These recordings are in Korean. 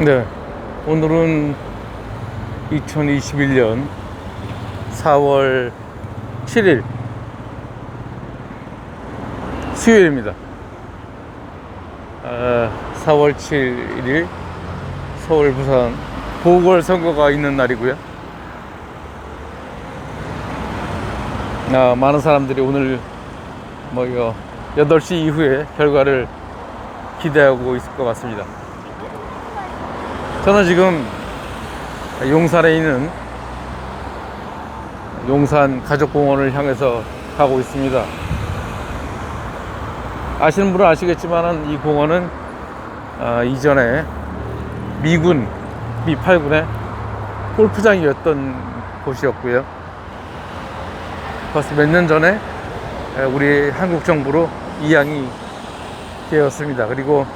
네. 오늘은 2021년 4월 7일 수요일입니다. 아, 4월 7일 서울 부산 보궐선거가 있는 날이고요. 아, 많은 사람들이 오늘 뭐 이거 8시 이후에 결과를 기대하고 있을 것 같습니다. 저는 지금 용산에 있는 용산 가족공원을 향해서 가고 있습니다. 아시는 분은 아시겠지만 이 공원은 아, 이전에 미군 미 8군의 골프장이었던 곳이었고요. 벌써 몇 년 전에 우리 한국 정부로 이양이 되었습니다. 그리고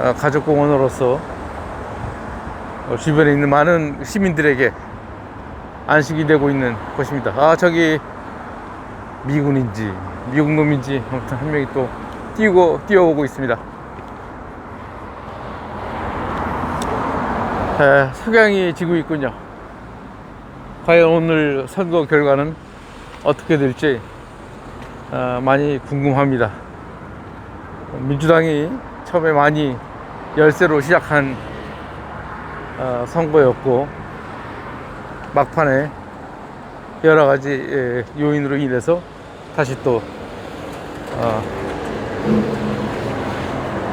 어, 가족공원으로서 어, 주변에 있는 많은 시민들에게 안식이 되고 있는 곳입니다. 아 저기 미군인지 미국 놈인지 아무튼 한 명이 또 뛰고 뛰어오고 있습니다. 에, 석양이 지고 있군요. 과연 오늘 선거 결과는 어떻게 될지 어, 많이 궁금합니다. 민주당이 처음에 많이 열세로 시작한 어, 선거였고 막판에 여러 가지 예, 요인으로 인해서 다시 또 어,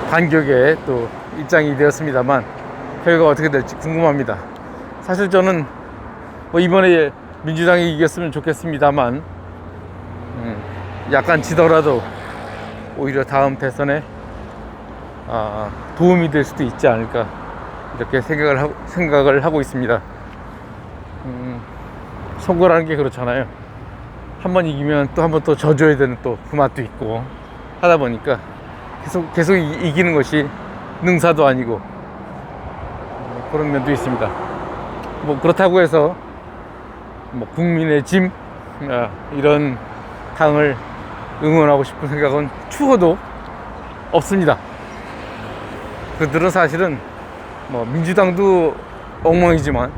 반격에 또 입장이 되었습니다만 결과가 어떻게 될지 궁금합니다. 사실 저는 뭐 이번에 민주당이 이겼으면 좋겠습니다만 음, 약간 지더라도 오히려 다음 대선에 아, 도움이 될 수도 있지 않을까 이렇게 생각을 하고, 생각을 하고 있습니다. 음, 선거라는 게 그렇잖아요. 한 번 이기면 또 한 번 또 져줘야 되는 또 그 맛도 있고 하다 보니까 계속 계속 이, 이기는 것이 능사도 아니고 뭐 그런 면도 있습니다. 뭐 그렇다고 해서 뭐 국민의 짐 아, 이런 당을 응원하고 싶은 생각은 추호도 없습니다. 그들은 사실은 뭐 민주당도 엉망이지만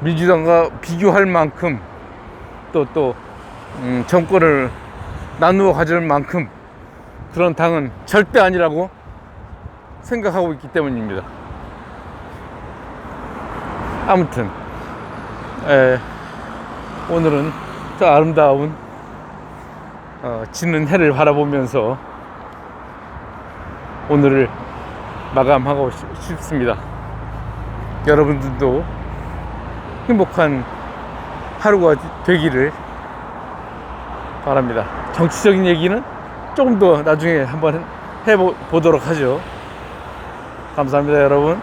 민주당과 비교할 만큼 또또 음, 정권을 나누어 가질 만큼 그런 당은 절대 아니라고 생각하고 있기 때문입니다. 아무튼 에, 오늘은 저 아름다운 어, 지는 해를 바라보면서 오늘을 마감하고 싶- 싶습니다. 여러분들도 행복한 하루가 되기를 바랍니다. 정치적인 얘기는 조금 더 나중에 한번 해보도록 하죠. 감사합니다, 여러분.